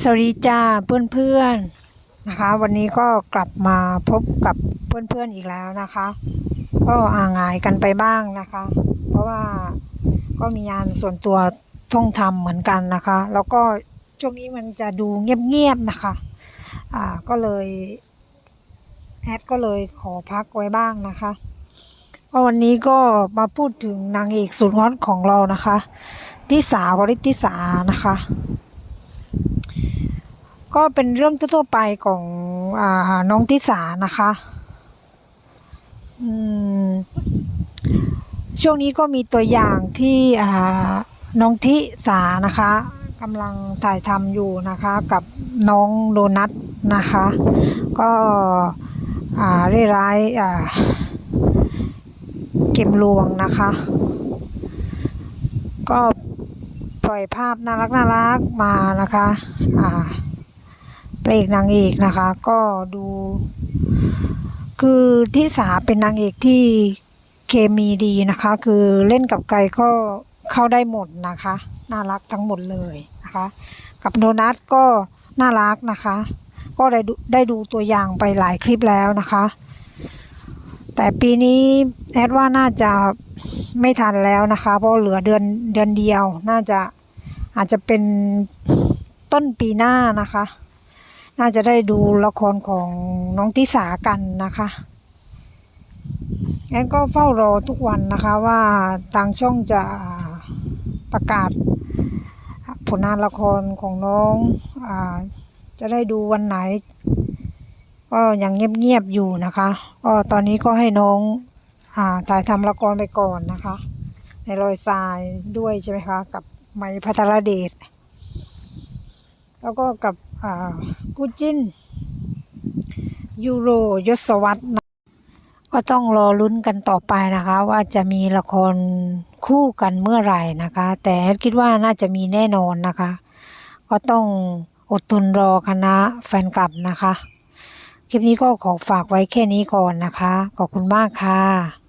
สวัสดีจ้าเพื่อนๆนนะคะ วันนี้ก็กลับมาพบกับเพื่อนๆอีกแล้วนะคะ ก็อ่างายกันไปบ้างนะคะ เพราะว่าก็มีงานส่วนตัวต้องทำเหมือนกันนะคะ แล้วก็ช่วงนี้มันจะดูเงียบๆนะคะ อ่าก็เลยแอดก็เลยขอพักไว้บ้างนะคะก็วันนี้ก็มาพูดถึงนางเอกสุดฮอตของเรานะคะ ทิสาวริติสานะคะ ก็เป็นเรื่องทั่วไปของอน้องทิสานะคะช่วงนี้ก็มีตัวอย่างที่น้องทิสานะคะกำลังถ่ายทำอยู่นะคะกับน้องโดนัทนะคะ ก็อ่าได้ร้ายอ่าเกมลวงนะคะ ก็ปล่อยภาพน่ารักน่ารักๆมานะคะ อ่า พระเอกนางเอกนะคะ ก็ดู คือที่สาเป็นนางเอกที่เคมีดีนะคะ คือเล่นกับใครก็เข้าได้หมดนะคะ น่ารักทั้งหมดเลยนะคะ กับโดนัทก็น่ารักนะคะ ก็ได้ดูได้ดูตัวอย่างไปหลายคลิปแล้วนะคะ แต่ปีนี้แอดว่าน่าจะไม่ทันแล้วนะคะ เพราะเหลือเดือนเดือนเดียว น่าจะอาจจะเป็นต้นปีหน้านะคะ น่าจะได้ดูละครของน้องทิสากันนะคะแอนก็เฝ้ารอทุกวันนะคะว่าทางช่องจะประกาศผลงานละครของน้องอาจะได้ดูวันไหน ก็ยังเงียบๆอยู่นะคะก็ตอนนี้ก็ให้น้องอาถ่ายทำละครไปก่อนนะคะ ในรอยทรายด้วยใช่ไหมคะ กับไม้พัทรเดช แล้วก็กับกูจินยูโรยศวัตรนะก็ต้องรอลุ้นกันต่อไปนะคะ ว่าจะมีละครคู่กันเมื่อไหร่นะคะ แต่คิดว่าน่าจะมีแน่นอนนะคะ ก็ต้องอดทนรอคณะแฟนคลับนะคะ คลิปนี้ก็ขอฝากไว้แค่นี้ก่อนนะคะ ขอบคุณมากค่ะ